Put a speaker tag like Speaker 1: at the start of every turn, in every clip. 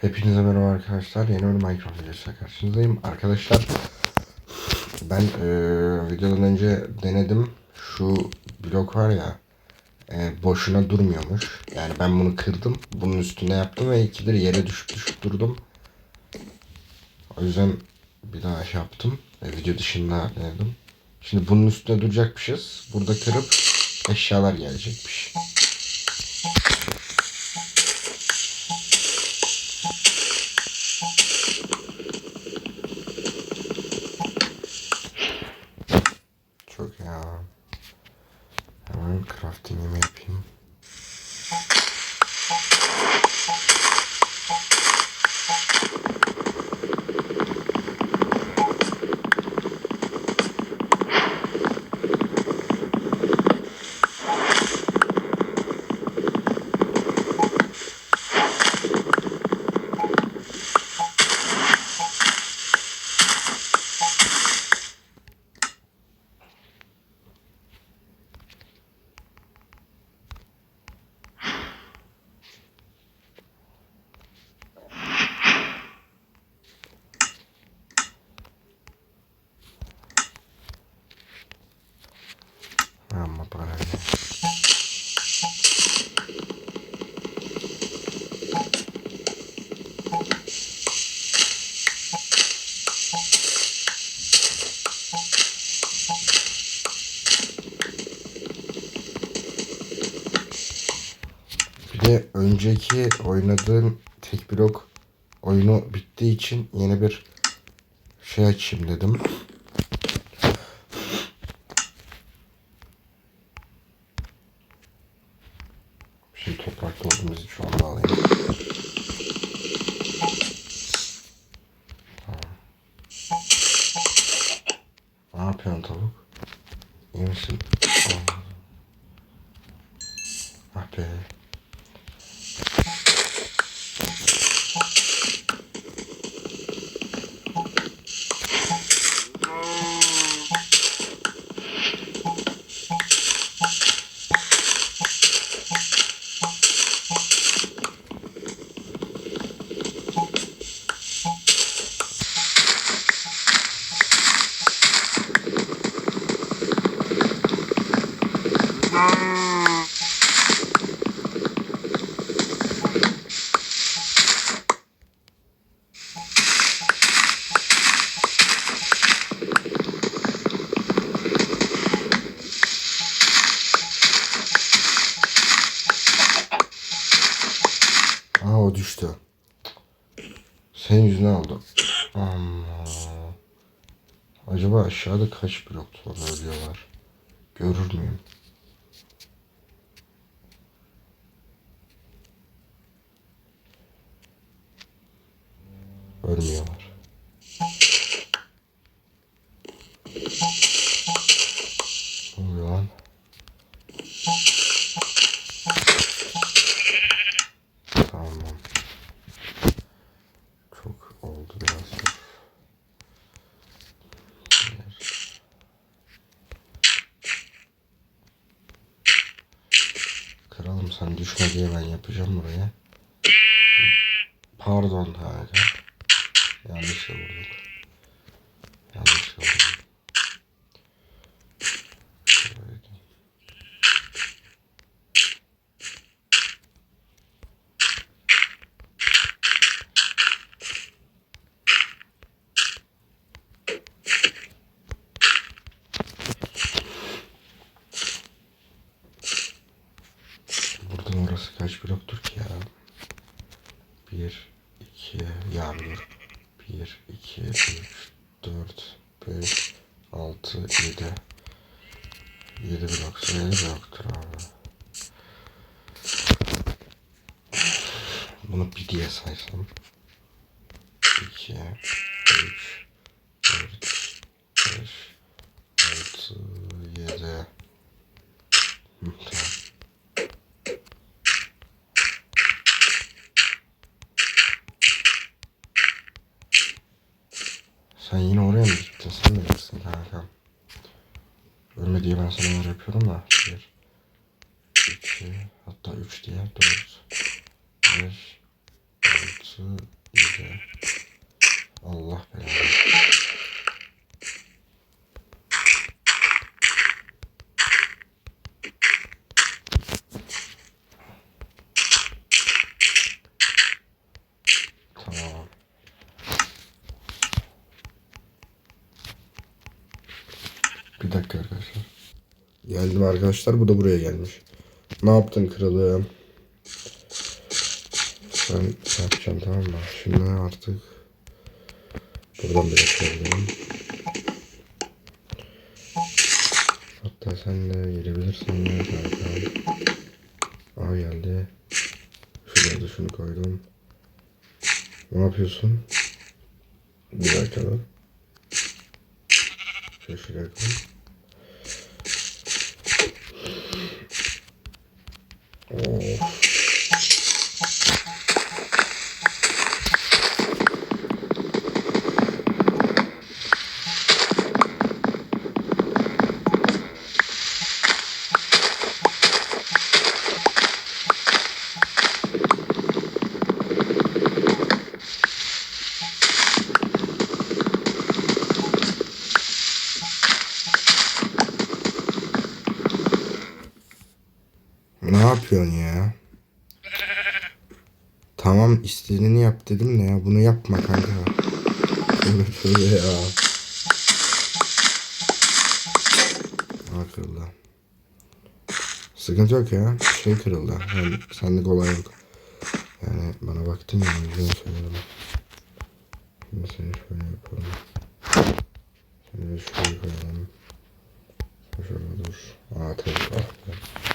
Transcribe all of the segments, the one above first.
Speaker 1: Hepinize merhaba arkadaşlar. Yeni bir Minecraft videosuyla karşınızdayım. Arkadaşlar ben eee, videodan önce denedim. Şu blok var ya e, boşuna durmuyormuş. Yani ben bunu kırdım. Bunun üstüne yaptım ve ikidir yere düşüp düşüp durdum. O yüzden bir daha şey yaptım. E, video dışında denedim. Şimdi bunun üstüne duracakmışız. Burada kırıp eşyalar gelecekmiş. Çok ya. Hemen crafting'imi yapayım. Ama para ne? Bir önceki oynadığım tek blok oyunu bittiği için yeni bir şey açayım dedim. Kaç blok sonra ölüyorlar? Görür müyüm? Ölmüyorlar. Ne oluyor lan? Tamam. Çok oldu biraz. Bir. Kralım sen düşme diye ben yapacağım buraya. Pardon kanka. Yanlış vurduk. 1, 2, yardım. 1, 2, 3, 4, 5, 6, 7. 7 blok, 7 bloktur abi. Bunu bir diye saysam. Mı gittin? Sen mi gitsin kanka? Ölme diye ben sana yer yapıyorum da. Bir, iki, hatta üç diye. Dört, beş, altı, Burası güzel. Allah belanı. Tamam. Bir dakika arkadaşlar. Geldim arkadaşlar. Bu da buraya gelmiş. Ne yaptın kralım? Ben yapacağım tamam mı? Şimdi artık buradan bir açabilirim. Hatta sen de gelebilirsin ya kanka. Aa geldi. Şuraya da şunu koydum. Ne yapıyorsun? Bir dakika şuraya koy. Ne yapıyorsun ya? Tamam istediğini yap dedim de ya bunu yapma kanka. Tövbe tövbe ya. Aa kırıldı. Sıkıntı yok ya. Şey kırıldı. Yani senlik olay yok. Yani bana baktın ya o yüzden söyledim. Şimdi seni şöyle yapalım. Seni şuraya koyalım. Şöyle dur. Aa tabii ah be.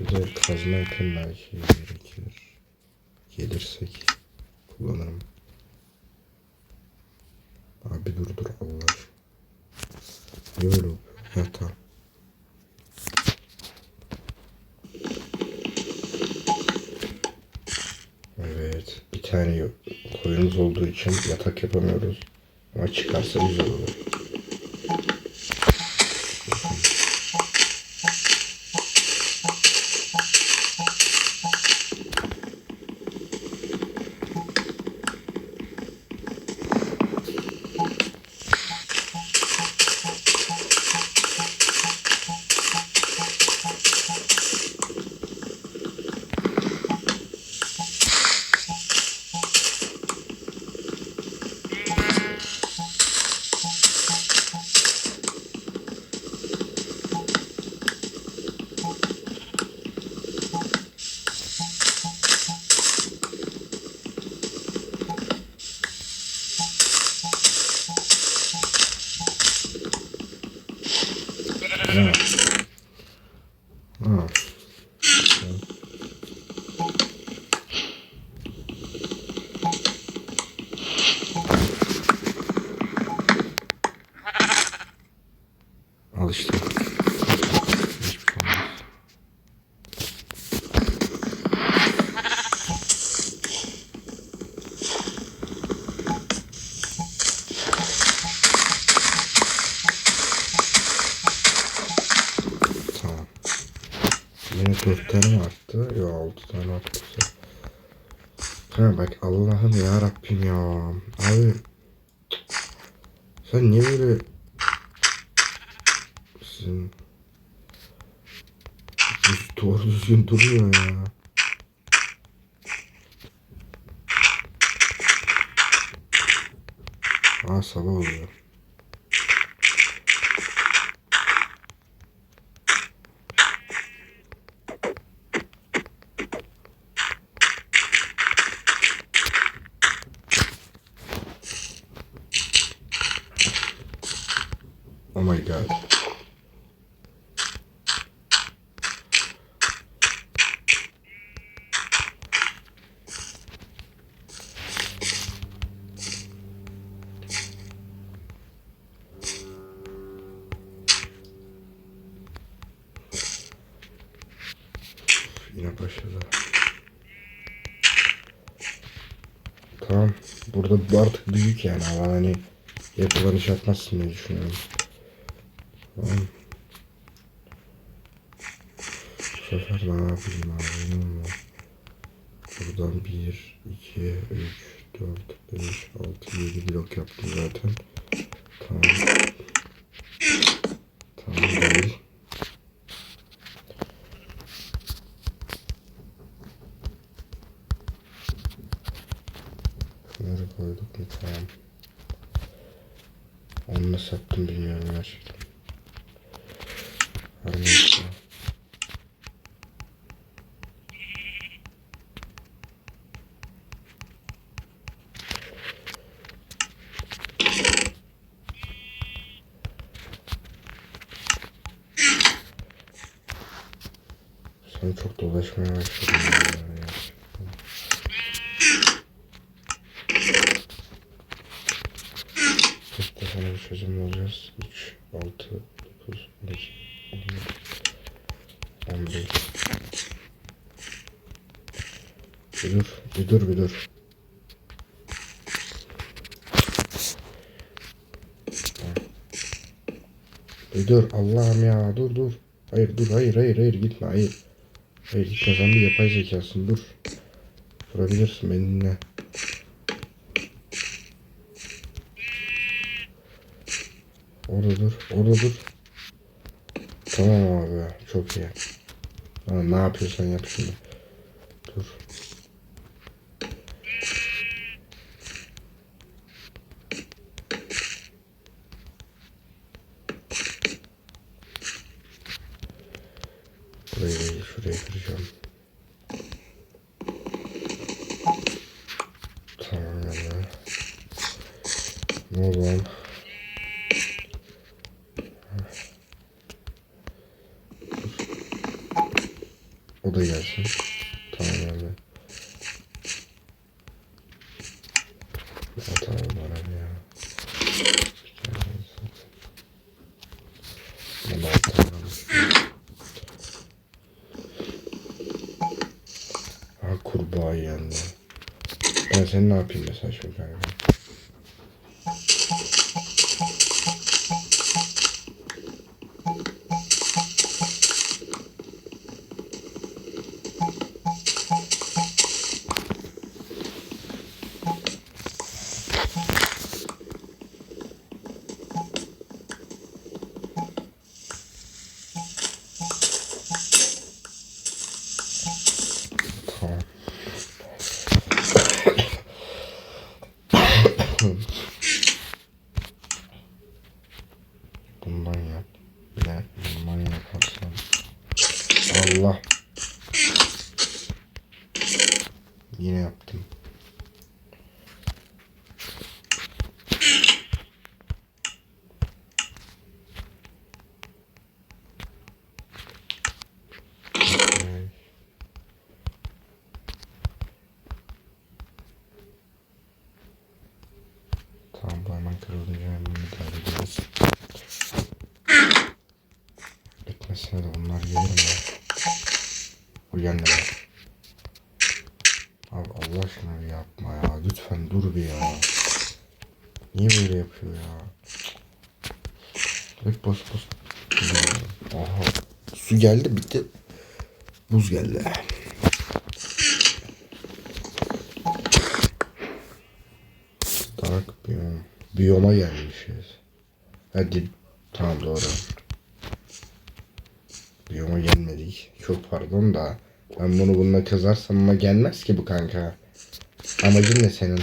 Speaker 1: Bir de kazma ipim belki gerekir. Gelirsek kullanırım. Abi dur dur Allah. Niye öyle oluyor? Ha tamam. Evet. Bir tane yok. koyunumuz olduğu için yatak yapamıyoruz. Ama çıkarsa güzel olur. Ha. Abi sen niye böyle düz, doğru düzgün durmuyor ya. Aa sabah oluyor. Başladı. Tamam. Burada bu artık büyük yani ama hani yapılan iş yapmazsın diye düşünüyorum. Tamam. sefer ne yapayım abi. Buradan 1, 2, 3, 4, 5, 6, 7 blok yaptım zaten. Tamam değil. Şunları koyduk mu tamam. Onu nasıl yaptım bilmiyorum gerçekten. Her neyse. Sen çok dolaşmaya başladın. ya gerçekten. Çözüm olacağız. 3, 6, 9, 12, 11, 15. Bir dur, bir dur, bir dur. Bir dur, Allah'ım ya, dur dur. Hayır dur, hayır, hayır, hayır, gitme, hayır. Hayır, gitme, sen bir yapay zekasın, dur. Durabilirsin benimle. Orada dur, orada dur. Tamam abi, çok iyi. Ha, ne yapıyorsan yap şimdi. Dur. Tamam bana ya. Bunu tamam. Ha kurbağa yendi. Ben seni ne yapayım mesela şimdi kanka? De bundan yaparsan. Allah. Yine yaptım. Okay. Tamam bu hemen kırılınca hemen müdahale ederiz. Bitmesine de bunlar gelir mi? Uyan ne? Abi Allah aşkına bir yapma ya. Lütfen dur bir ya. Niye böyle yapıyor ya? Hep bas bas. Aha. Su geldi bitti. Buz geldi. Dark biyom. Biyoma gelmişiz. Hadi tamam doğru. Biyoma gelmedik. Çok pardon da. Ben bunu bununla kazarsam ama gelmez ki bu kanka. Amacın ne senin?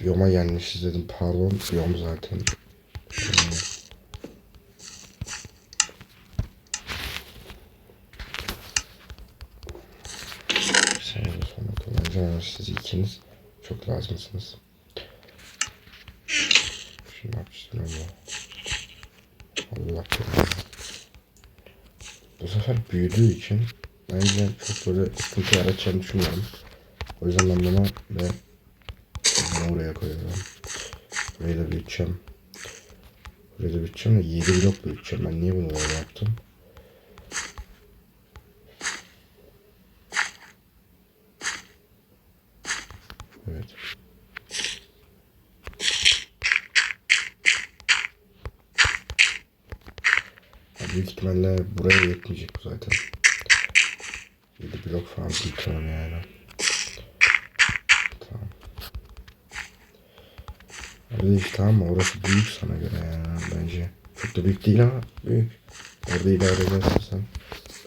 Speaker 1: Biyoma gelmişiz dedim pardon. Biyom zaten. Hmm. Bir saniye sonra kullanacağım ama siz ikiniz çok lazımsınız. Şunu yapıştırmam ya. Allah korusun. Bu sefer büyüdüğü için bence çok böyle sıkıntı yaratacağını düşünmüyorum. O yüzden ben bunu ve bunu oraya koyuyorum. Burayı da büyüteceğim. Burayı da büyüteceğim de 7 blok büyüteceğim. Ben niye bunu böyle yaptım? Evet. büyük ihtimalle buraya yetmeyecek zaten. 7 blok falan tamam yani. Tamam. Abi işte tamam? Orası büyük sana göre yani bence. Çok da büyük değil ama büyük. Orada idare edersin sen.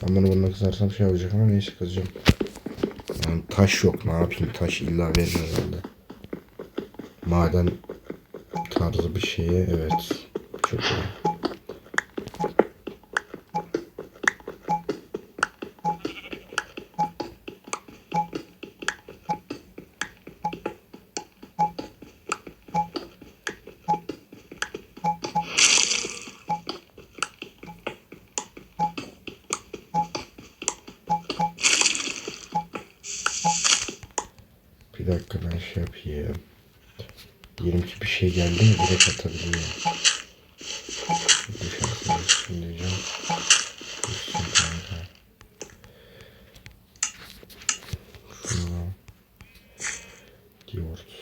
Speaker 1: Ben bunu bununla kızarsam şey olacak ama neyse kızacağım. Yani taş yok ne yapayım taş illa verir herhalde. Maden tarzı bir şeye evet. Çok iyi. Георгий.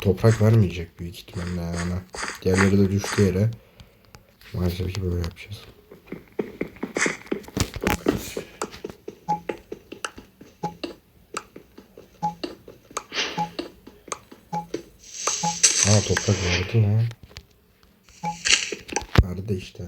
Speaker 1: Toprak vermeyecek büyük ihtimalle yani. Diğerleri de düştü yere. Maalesef ki böyle yapacağız. Aa toprak verdi lan. Verdi işte.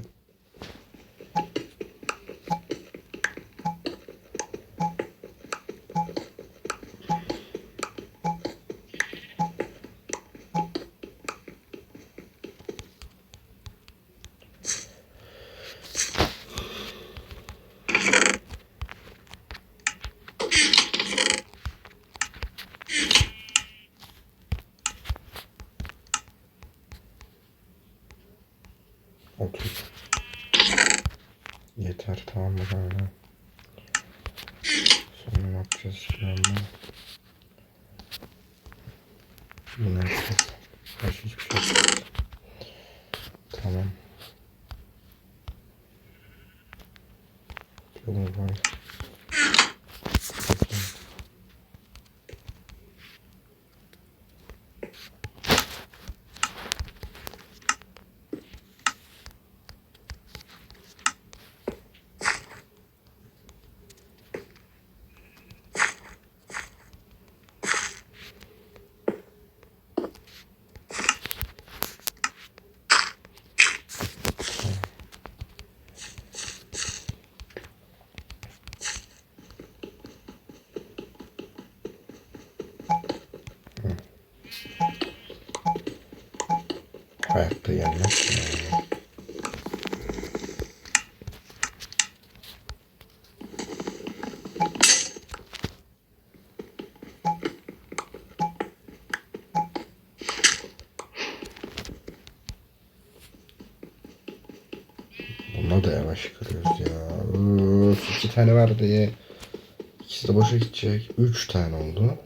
Speaker 1: Sonra ne yapacağız şimdi? Bunu yapacağız. Başka hiçbir şey yapmayacağız. Tamam. Yolumuz var. Yani. Buna da yavaş ya. İki tane vardı. İkisi de boşa gidecek. Üç tane oldu.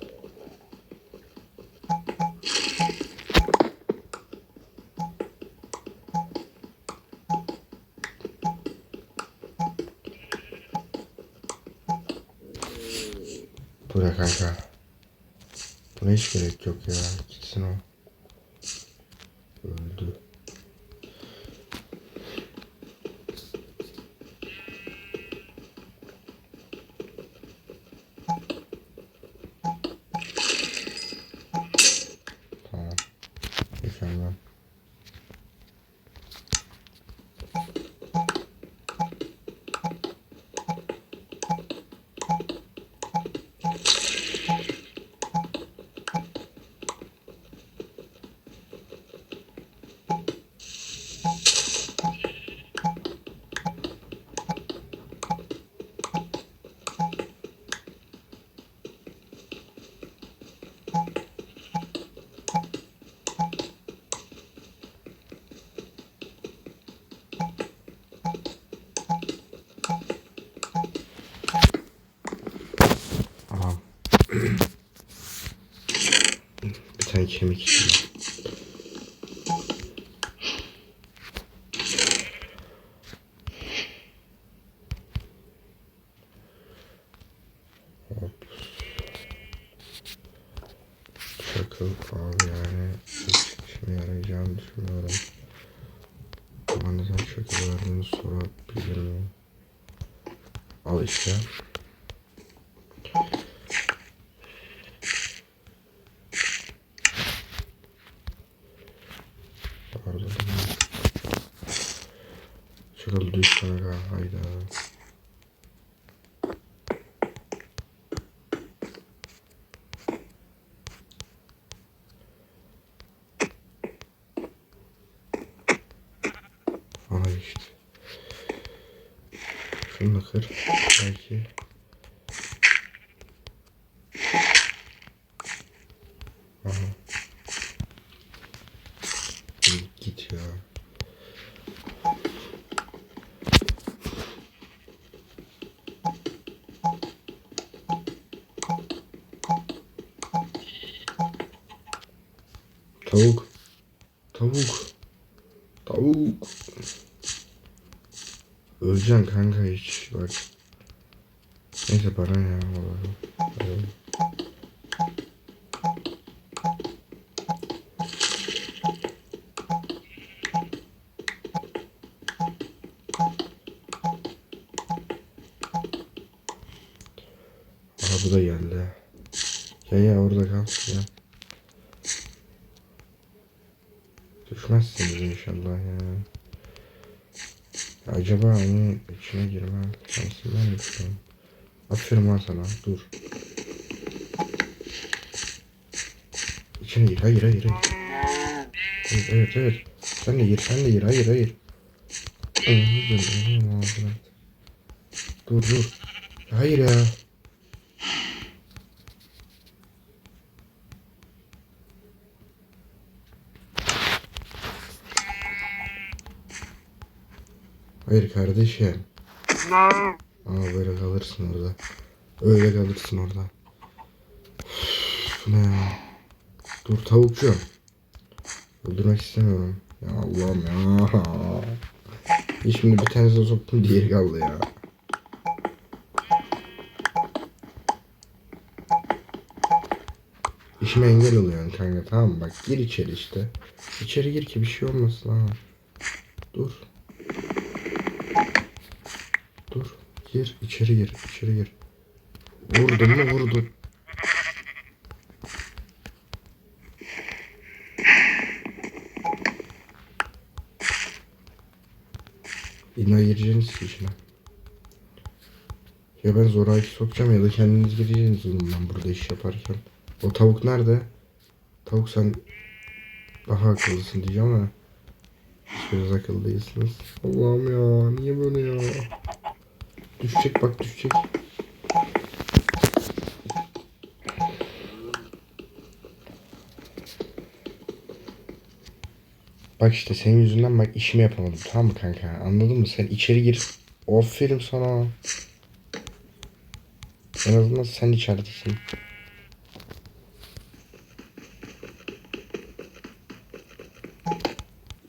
Speaker 1: Yok ya. Gitsin o. Öldü. Kemik içinde. Hop. Çakıl abi yani hiç işime yarayacağını düşünmüyorum. Ama neden çakıl verdiğini sorabilir miyim? Al işte. Pardon. Çakıl düş kanka hayda. Aha işte. Şunu da kır. Belki. Aha. Git- Git ya. Tavuk. Tavuk. Tavuk. Öleceksin kanka hiç bak. Neyse bana ya vallahi. Aha bu da geldi. Ya ya orada kal ya. Düşmezsiniz inşallah ya. Acaba onun içine girme şansım var mı an? Aferin lan sana. Dur. İçine gir. Hayır hayır hayır. Evet evet evet. Sen de gir sen de gir. Hayır hayır. Dur dur. Hayır ya. Hayır kardeşim. Ama böyle kalırsın orada. Öyle kalırsın orada. Bu ne ya? Dur tavukçu. Öldürmek istemiyorum. Ya Allah'ım ya. İyi, Şimdi bir tanesini soktum diğeri kaldı ya. İşime engel oluyorsun kanka tamam mı? Bak gir içeri işte. İçeri gir ki bir şey olmasın ha. Dur. Gir içeri gir içeri gir. Vurdun mu vurdun. İna gireceğiniz içine. Ya ben zoraki sokacağım ya da kendiniz gireceğiniz ben burada iş yaparken. O tavuk nerede? Tavuk sen daha akıllısın diyeceğim ama hiçbiriniz akıllı değilsiniz. Allah'ım ya niye böyle ya? Düşecek bak düşecek. Bak işte senin yüzünden bak işimi yapamadım tamam mı kanka? Anladın mı? Sen içeri gir. Aferin sana. En azından sen içeridesin.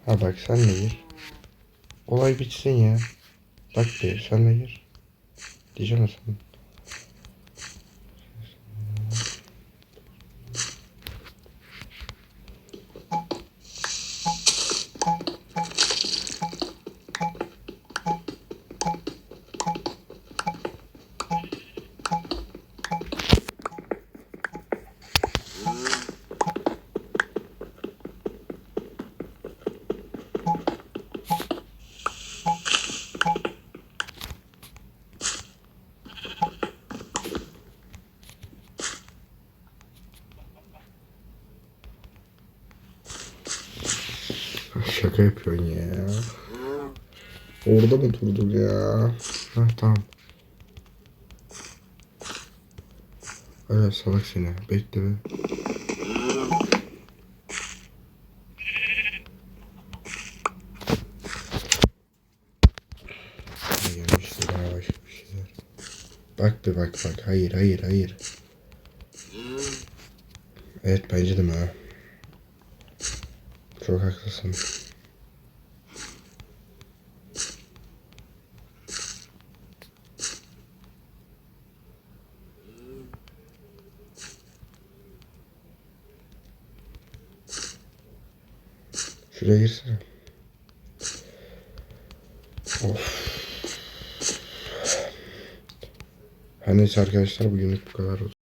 Speaker 1: Ha bak sen de gir. Olay bitsin ya. Bak bir sen de gir diyeceğim ya sen Şaka yapıyorsun ya. Orada mı durdun ya? Ha tamam. Evet salak seni. Bekle be. Bak bir bak bak. Hayır hayır hayır. Evet bence de mi ha? Çok haklısın. Şuraya girsene. Of. Her neyse arkadaşlar bugünlük bu kadar olsun.